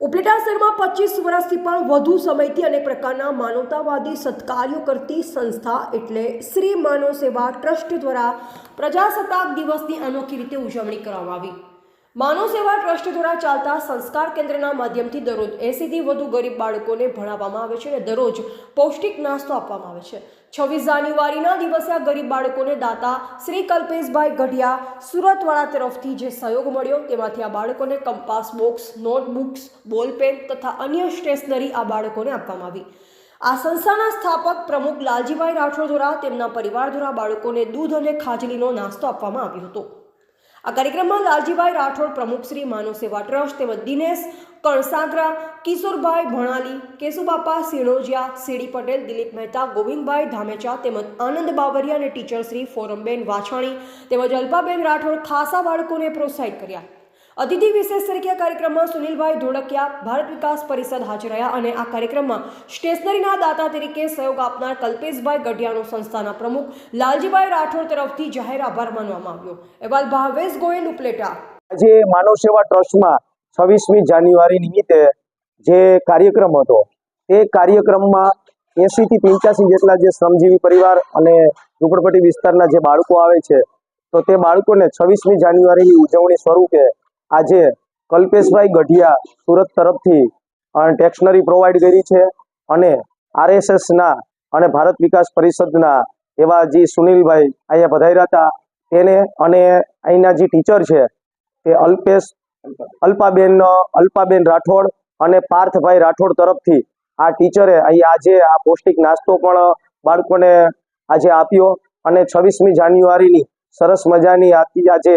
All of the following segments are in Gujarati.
ઉપલેટા શહેરમાં પચીસ વર્ષથી પણ વધુ સમયથી અનેક પ્રકારના માનવતાવાદી સત્કાર્યો કરતી સંસ્થા એટલે શ્રી માનવ સેવા ટ્રસ્ટ દ્વારા પ્રજાસત્તાક દિવસની અનોખી રીતે ઉજવણી કરવામાં આવી. માનવ સેવા ટ્રસ્ટ દ્વારા ચાલતા સંસ્કાર કેન્દ્રના માધ્યમથી દરરોજ એંસીથી વધુ ગરીબ બાળકોને ભણાવવામાં આવે છે અને દરરોજ પૌષ્ટિક નાસ્તો આપવામાં આવે છે. છવ્વીસ જાન્યુઆરીના દિવસે આ ગરીબ બાળકોને દાતા શ્રી કલ્પેશભાઈ ગઢિયા સુરતવાળા તરફથી જે સહયોગ મળ્યો તેમાંથી આ બાળકોને કંપાસ બોક્સ, નોટબુક્સ બોલપેન તથા અન્ય સ્ટેશનરી આ બાળકોને આપવામાં આવી. આ સંસ્થાના સ્થાપક પ્રમુખ લાલજીભાઈ રાઠોડ દ્વારા તેમના પરિવાર દ્વારા બાળકોને દૂધ અને ખાજલીનો નાસ્તો આપવામાં આવ્યો હતો. આ કાર્યક્રમમાં લાલજીભાઈ રાઠોડ પ્રમુખ શ્રી માનવ સેવા ટ્રસ્ટ તેમજ દિનેશ કણસાગરા, કિશોરભાઈ ભણાલી, કેશુબાપા સિણોજિયા, સીડી પટેલ, દિલીપ મહેતા, ગોવિંદભાઈ ધામેચા તેમજ આનંદ બાવરિયા અને ટીચર શ્રી ફોરમબેન વાછાણી તેમજ અલ્પાબેન રાઠોડ ખાસા બાળકોને પ્રોત્સાહિત કર્યા. અતિથિ વિશેષ તરીકે કાર્યક્રમમાં સુનિલભાઈ ધોળકિયા ભારત વિકાસ પરિષદ હાજર રહ્યા અને આ કાર્યક્રમમાં સ્ટેશનરીના દાતા તરીકે સહયોગ આપનાર કલ્પેશભાઈ ગઢિયાનો સંસ્થાના પ્રમુખ, લાલજીભાઈ રાઠોડ તરફથી જાહેર આભાર માનવામાં આવ્યો. અહેવાલ ભાવેશ ગોયલ ઉપલેટા. આજે માનવ સેવા ટ્રસ્ટમાં છવ્વીસમી જાન્યુઆરી નિમિત્તે જે કાર્યક્રમ હતો, એ કાર્યક્રમમાં એસીથી પંચ્યાસી જેટલા જે શ્રમજીવી પરિવાર અને ઝુંપડપટ્ટી વિસ્તારના જે બાળકો આવે છે, તો તે બાળકોને છવ્વીસમી જાન્યુઆરીની ઉજવણી સ્વરૂપે આજે કલ્પેશભાઈ ગઢિયા સુરત તરફથી ટેક્સનરી પ્રોવાઈડ કરી છે અને આરએસએસના અને ભારત વિકાસ પરિષદના એવા જે સુનિલભાઈ અહીંયા પધાર્યા હતા, તેને અને અહીંના જે ટીચર છે તે અલ્પેશ અલ્પાબેન અલ્પાબેન રાઠોડ અને પાર્થભાઈ રાઠોડ તરફથી આ ટીચરે અહીંયા આજે આ પૌષ્ટિક નાસ્તો પણ બાળકોને આજે આપ્યો અને છવ્વીસમી જાન્યુઆરીની સરસ મજાની આજે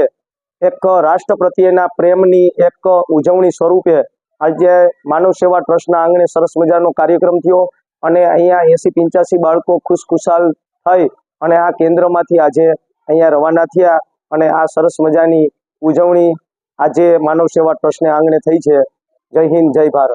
એક રાષ્ટ્ર પ્રત્યેના પ્રેમની એક ઉજવણી સ્વરૂપે આજે માનવ સેવા ટ્રસ્ટના આંગણે સરસ મજાનો કાર્યક્રમ થયો અને અહીંયા એંસી પંચ્યાસી બાળકો ખુશખુશાલ થઈ અને આ કેન્દ્રમાંથી આજે અહીંયા રવાના થયા અને આ સરસ મજાની ઉજવણી આજે માનવ સેવા ટ્રસ્ટને આંગણે થઈ છે. જય હિન્દ, જય ભારત.